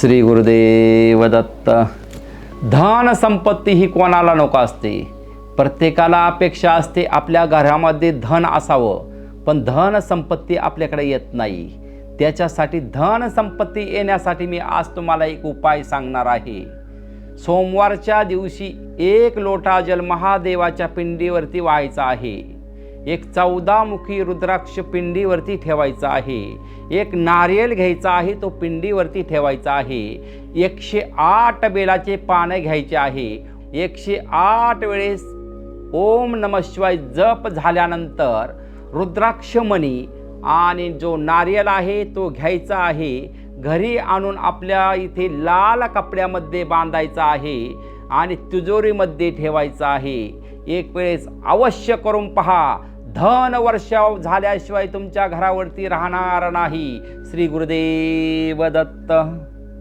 श्री गुरुदेव दत्त धन संपत्ती ही कोणाला नको असते? प्रत्येकाला अपेक्षा असते आपल्या घरामध्ये धन असावं पण धन संपत्ती आपल्याकडे येत नाही. त्याच्यासाठी धन संपत्ती येण्यासाठी मी आज तुम्हाला एक उपाय सांगणार आहे. सोमवारच्या दिवशी एक लोटा जल महादेवाच्या पिंडीवरती व्हायचा आहे. एक चौदामुखी रुद्राक्ष पिंडीवरती ठेवायचा आहे. एक नारियल घ्यायचा आहे तो पिंडीवरती ठेवायचा आहे. एकशे आठ बेलाचे पानं घ्यायचे आहे. एकशे आठ वेळेस ओम नमशिवाय जप झाल्यानंतर रुद्राक्षमणी आणि जो नारियल आहे तो घ्यायचा आहे. घरी आणून आपल्या इथे लाल कपड्यामध्ये बांधायचा आहे आणि तिजोरीमध्ये ठेवायचा आहे. एक वेळेस अवश्य करून पहा. धन वर्षाव झाल्याशिवाय तुमच्या घरावरती राहणार नाही. श्री गुरुदेव दत्त.